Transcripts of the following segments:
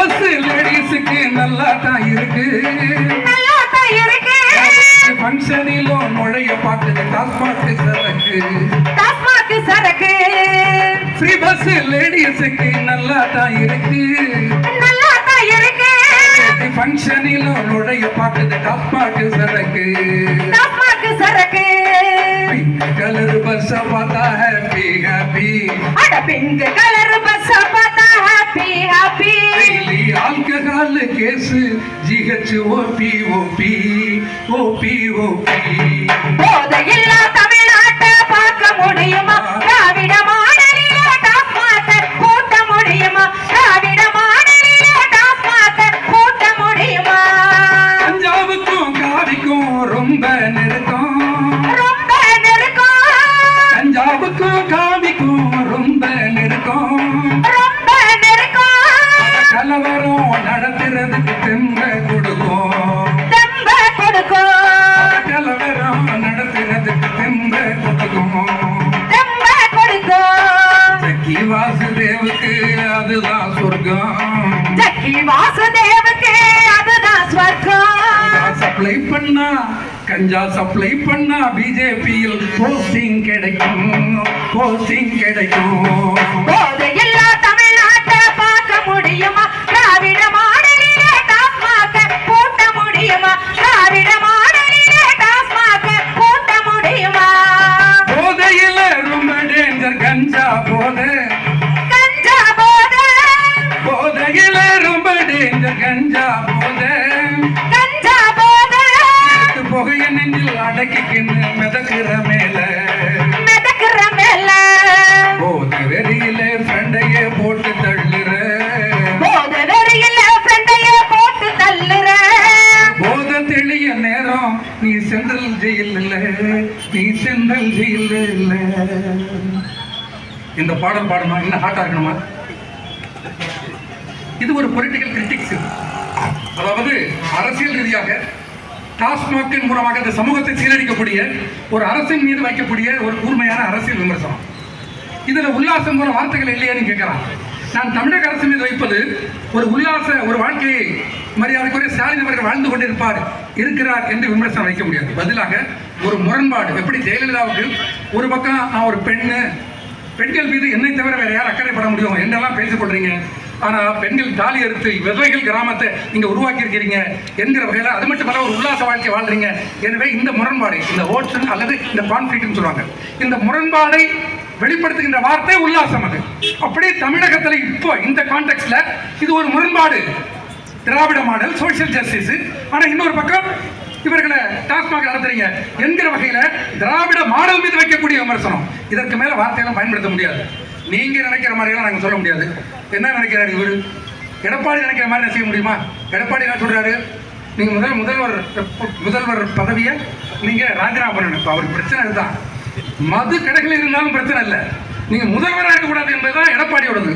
Bus லேடிஸுக்கு நல்லா தான் இருக்கு. ஃபங்க்ஷனிலும் நுழைய பாட்டுக்கு டாஸ்மாக்கு சரக்கு. டாஸ்மாக்கு சரக்கு. ஃப்ரீ பஸ் லேடிஸுக்கு நல்லா தான் இருக்கு. நல்லா தான் இருக்கு ஃபங்க்ஷனிலும் நுழைய பாட்டுக்கு டாஸ்மாக்கு சரக்கு. பார்த்தா ஹாப்பி ஹாப்பி அட பிங்க் கலர் பஸ் பார்த்தா happy happy daily alcohol case GH OP OP OP OP போதையில்லா வாசுதேவுக்கு அதுதான் ஸ்வர்க்கம் சப்ளை பண்ணா கஞ்சா சப்ளை பண்ணா பிஜேபியில் போஸ்டிங் கிடைக்கும் போஸ்டிங் கிடைக்கும். போதையில்லா டேஞ்சர் கஞ்சா போதை. கஞ்சா போதை. புகைய நெஞ்சில் அடக்கிக்கின்னு மிதக்கிற மேல. மிதக்குற மேல. போதை வெறியில ஃப்ரெண்டையே போட்டு தள்ளுற. போதை வெறியில ஃப்ரெண்டைய போட்டு தள்ளுற. போதை தெளிய நேரம் நீ சென்ட்ரல் ஜெயில் இல்ல நீ சென்ட்ரல் ஜெயில் இல்ல. இந்த பாடல் பாடணும். இன்னும் ஹாட்டா இருக்கணுமா? இது ஒரு பொலிட்டிக்கல் கிரிட்டிக்ஸ் அதாவது அரசியல் ரீதியாக டாஸ்மாகின் மூலமாக இந்த சமூகத்தை சீரழிக்கக்கூடிய ஒரு அரசின் மீது வைக்கக்கூடிய ஒரு கூர்மையான அரசியல் விமர்சனம். இதில் உல்லாசம் போற வார்த்தைகள் இல்லையான்னு கேட்குறான் நான் தமிழக அரசு மீது வைப்பது ஒரு உல்லாச ஒரு வாழ்க்கையை மரியாதைக்குரிய ஸ்டாலின் அவர்கள் வாழ்ந்து கொண்டிருப்பார் இருக்கிறார் என்று விமர்சனம் வைக்க முடியாது. பதிலாக ஒரு முரண்பாடு. எப்படி ஜெயலலிதாவுக்கு ஒரு பக்கம் நான் ஒரு பெண்ணு பெண்கள் மீது என்னை தவிர வேற யார் அக்கறைப்பட முடியும்? என்னெல்லாம் பேசிக் கொள்றீங்க? ஆனா பெண்கள் தாலி அறுத்து விதவைகள் கிராமத்தை நீங்க உருவாக்கி இருக்கிறீங்க என்கிற வகையில அது மட்டுமல்ல ஒரு உல்லாச வாழ்க்கை வாழ்றீங்க. எனவே இந்த முரண்பாடு இந்த ஓட்ஸ் அல்லது இந்த கான்ஃபிளிக்ட்னு சொல்லுவாங்க. இந்த முரண்பாடை வெளிப்படுத்துகின்ற வார்த்தை உல்லாசம் அது. அப்படியே தமிழகத்துல இப்போ இந்த கான்டெக்ட்ல இது ஒரு முரண்பாடு. திராவிட மாடல் சோஷியல் ஜஸ்டிஸ் ஆனா இன்னொரு பக்கம் இவர்களை டாஸ்மாக நடத்துறீங்க என்கிற வகையில திராவிட மாடல் மீது வைக்கக்கூடிய விமர்சனம். இதற்கு மேல வார்த்தையெல்லாம் பயன்படுத்த முடியாது. நீங்க நினைக்கிற மாதிரியெல்லாம் நாங்கள் சொல்ல முடியாது. என்ன நினைக்கிறாரு இவர் எடப்பாடி நினைக்கிற மாதிரி என்ன செய்ய முடியுமா? எடப்பாடி என்ன சொல்றாரு? நீங்க முதல் முதல்வர் முதல்வர் பதவியை நீங்க ராஜினாமா பண்ணணும். இப்போ அவருக்கு பிரச்சனை இதுதான் மது கடைகள் இருந்தாலும் பிரச்சனை இல்லை. நீங்க முதல்வராக இருக்கக்கூடாது என்பதுதான் எடப்பாடியோடது.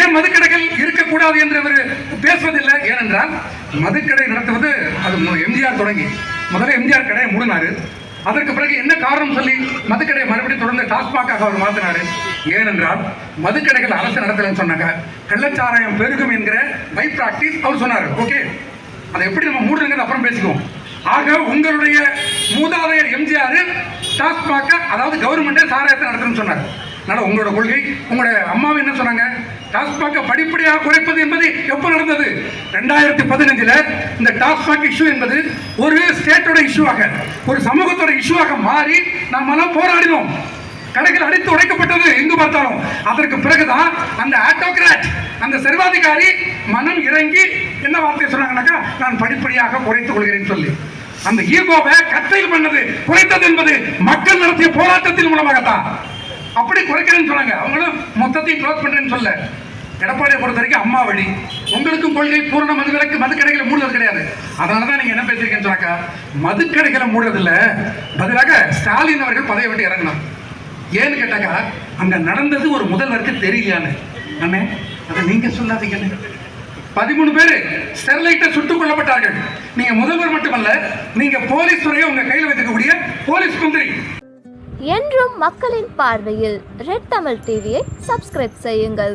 ஏன் மதுக்கடைகள் இருக்கக்கூடாது என்று அவர் பேசுவதில்லை? ஏனென்றால் மதுக்கடை நடத்துவது அது எம்ஜிஆர் தொடங்கி. முதல்ல எம்ஜிஆர் கடையை மூடினாரு. அதற்கு பிறகு என்ன காரணம் சொல்லி மதுக்கடையை மறுபடியும் தொடர்ந்து டாஸ்மாகாக அவர் மாற்றினாரு ஏனென்றால் மதுக்கடைகள் அரசு நடத்தலன்னு சொன்னாங்க. கள்ளச்சாராயம் பெருகும் என்கிற பை பிராக்டிஸ் அவர் சொன்னார். ஓகே அதை எப்படி நம்ம மூடுறதுங்கிறது அப்புறம் பேசிக்குவோம். ஆக உங்களுடைய மூதாதையர் எம்ஜிஆர் டாஸ்மாக அதாவது கவர்மெண்ட்டே சாராயத்தை நடத்தணும்னு சொன்னார். அதனால உங்களோட கொள்கை உங்களுடைய அம்மாவை என்ன சொன்னாங்க? டாஸ்மாக படிப்படியாக குறைப்பது என்பது எப்போ நடந்தது? ரெண்டாயிரத்தி பதினஞ்சில் இந்த டாஸ்மாக் இஷ்யூ என்பது ஒரு ஸ்டேட்டோட இஷ்யூவாக ஒரு சமூகத்தோட இஷ்யூவாக மாறி நாமெல்லாம் போராடினோம். கடைகள் அடித்து உடைக்கப்பட்டது எங்கு பார்த்தாலும். அதற்கு பிறகுதான் அந்த ஆட்டோகிராட் அந்த சர்வாதிகாரி மனம் இறங்கி என்ன வார்த்தை சொன்னாங்கன்னாக்கா நான் படிப்படியாக குறைத்துக் கொள்கிறேன் சொல்லி. அந்த ஈகோவை கத்தையில் பண்ணது குறைத்தது என்பது மக்கள் நடத்திய போராட்டத்தின் மூலமாகத்தான். அப்படி குறைக்கிறேன்னு சொன்னாங்க. அவங்களும் மொத்தத்தையும் க்ளோஸ் பண்றேன்னு சொல்ல எடப்பாடியை பொறுத்த வரைக்கும் அம்மா வழி. உங்களுக்கும் கொள்கை பூரண மதுவிலக்கு மதுக்கடைகளை மூடுவது கிடையாது. அதனால தான் நீங்கள் என்ன பேசுறீங்கன்னு சொன்னாக்கா மதுக்கடைகளை மூடுறதில்ல. பதிலாக ஸ்டாலின் அவர்கள் பதவி விட்டு இறங்கணும் ஏன்னு கேட்டாக்கா அங்கே நடந்தது ஒரு முதல்வருக்கு தெரியலையான்னு. அண்ணே அதை நீங்கள் சொல்லாதீங்கன்னு பதிமூணு பேர் ஸ்டெர்லைட்டை சுட்டுக் கொல்லப்பட்டார்கள். நீங்க முதல்வர் மட்டுமல்ல நீங்க போலீஸ் துறையை உங்க கையில் வைக்கக்கூடிய போலீஸ் மந்திரி என்றும் மக்களின் பார்வையில் ரெட் தமிழ் டிவியை சப்ஸ்கிரைப் செய்யுங்கள்.